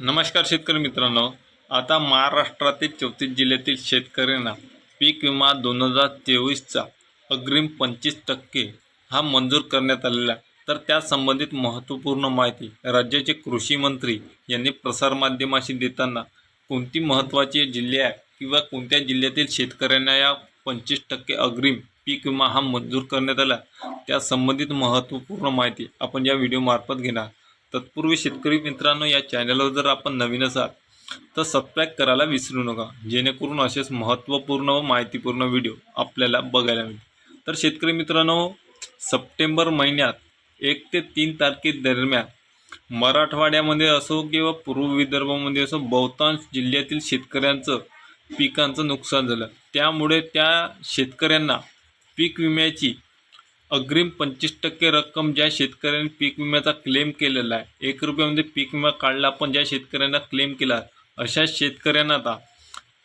नमस्कार शेतकरी मित्रांनो. आता महाराष्ट्रातील चौतीस जिल्ह्यातील शेतकऱ्यांना पीक विमा दोन हजार तेवीसचा अग्रिम पंचवीस टक्के हा मंजूर करण्यात आलेला तर त्या संबंधित महत्त्वपूर्ण माहिती राज्याचे कृषी मंत्री यांनी प्रसारमाध्यमाशी देताना कोणती महत्त्वाची जिल्हे आहे किंवा कोणत्या जिल्ह्यातील शेतकऱ्यांना या पंचवीस टक्के अग्रिम पीक विमा हा मंजूर करण्यात आला त्या संबंधित महत्त्वपूर्ण माहिती आपण या व्हिडिओमार्फत घेणार. तत्पूर्वी शेतकरी मित्रांनो या चॅनलवर जर आपण नवीन असाल तर सबस्क्राईब करायला विसरू नका. जेणेकरून असेच महत्त्वपूर्ण व माहितीपूर्ण व्हिडिओ आपल्याला बघायला मिळतील. तर शेतकरी मित्रांनो सप्टेंबर महिन्यात एक ते तीन तारखेदरम्यान मराठवाड्यामध्ये असो किंवा पूर्व विदर्भामध्ये असो बहुतांश जिल्ह्यातील शेतकऱ्यांचं पिकांचं नुकसान झालं. त्यामुळे त्या शेतकऱ्यांना पीक विम्याची अग्रिम पंचवीस टक्के रक्कम ज्या शेतकऱ्यांनी पीक विम्याचा क्लेम केलेला आहे एक रुपयामध्ये पीक विमा काढला पण ज्या शेतकऱ्यांना क्लेम केला अशा शेतकऱ्यांना आता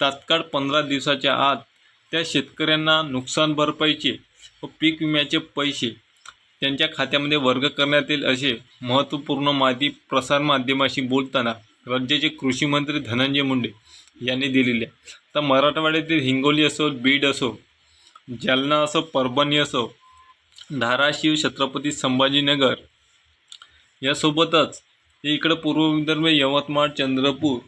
तात्काळ पंधरा दिवसाच्या आत त्या शेतकऱ्यांना नुकसान भरपाईचे व पीक विम्याचे पैसे त्यांच्या खात्यामध्ये वर्ग करण्यात येईल असे महत्त्वपूर्ण माहिती प्रसारमाध्यमाशी बोलताना राज्याचे कृषी मंत्री धनंजय मुंडे यांनी दिलेली आहे. तर मराठवाड्यातील हिंगोली असो बीड असो जालना असो परभणी असो धाराशिव छत्रपती संभाजीनगर. यासोबतच इकडं पूर्व विदर्भ यवतमाळ चंद्रपूर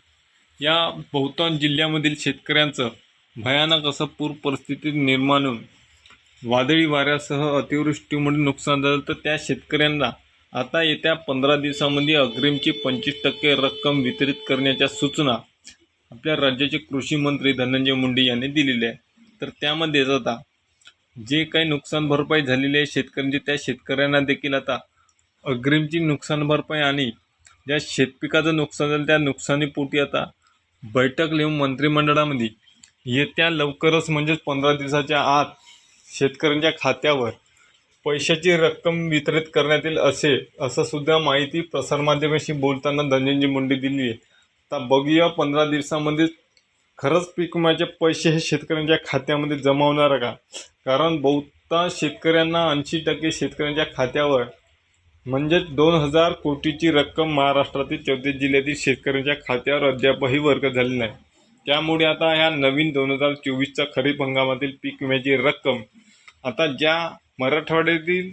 या बहुतांश जिल्ह्यामधील शेतकऱ्यांचं भयानक असं पूर परिस्थिती निर्माण होऊन वादळी वाऱ्यासह अतिवृष्टीमुळे नुकसान झालं. तर त्या शेतकऱ्यांना आता येत्या पंधरा दिवसामध्ये अग्रिमची पंचवीस टक्के रक्कम वितरित करण्याच्या सूचना आपल्या राज्याचे कृषी मंत्री धनंजय मुंडे यांनी दिलेल्या आहे तर त्यामध्येच आता जे काही नुकसान भरपाई झालेली आहे शेतकऱ्यांची त्या शेतकऱ्यांना देखील आता अग्रिमची नुकसान भरपाई आणि ज्या शेतपिकाचं नुकसान झालं त्या नुकसानीपोटी आता बैठक लिहून मंत्रिमंडळामध्ये येत्या लवकरच म्हणजेच पंधरा दिवसाच्या आत शेतकऱ्यांच्या खात्यावर पैशाची रक्कम वितरित करण्यात येईल असे असं सुद्धा माहिती प्रसारमाध्यमाशी बोलताना धनंजय मुंडे दिली आहे. आता बघूया पंधरा दिवसामध्येच खरंच पीक विम्याचे पैसे हे शेतकऱ्यांच्या खात्यामध्ये जमा होणार का? कारण बहुतांश शेतकऱ्यांना ऐंशी टक्के शेतकऱ्यांच्या खात्यावर म्हणजेच दोन हजार कोटीची रक्कम महाराष्ट्रातील चौदा जिल्ह्यातील शेतकऱ्यांच्या खात्यावर अद्यापही वर्ग झाली नाही. त्यामुळे आता ह्या नवीन दोन हजार चोवीसच्या खरीप हंगामातील पीक विम्याची रक्कम आता ज्या मराठवाड्यातील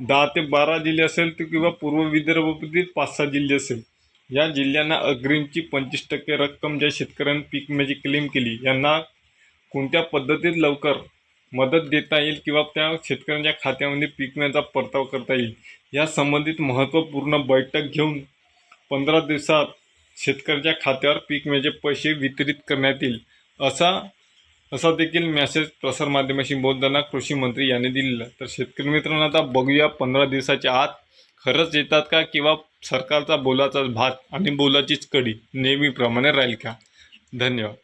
दहा ते बारा जिल्हे असेल किंवा पूर्व विदर्भातील पाच सहा जिल्हे असेल या जिल्ह्यांना अग्रिमची पंचवीस टक्के रक्कम ज्या शेतकऱ्यांनी पीक म्हणजे विम्याची क्लेम केली यांना कोणत्या पद्धतीत लवकर मदत देता येईल किंवा त्या शेतकऱ्यांच्या खात्यामध्ये पीक विम्याचा परतावा करता येईल या संबंधित महत्त्वपूर्ण बैठक घेऊन पंधरा दिवसात शेतकऱ्याच्या खात्यावर पीक विम्याचे पैसे वितरित करण्यात येईल असा असा देखील मेसेज प्रसारमाध्यमाशी बोलताना कृषी मंत्री यांनी दिलेला तर शेतकरी मित्रांनो आता बघूया पंधरा दिवसाच्या आत खरंच येतात का किंवा सरकारचा बोलाचाच भात आणि बोलाचीच कडी नेहमीप्रमाणे राहील का? धन्यवाद.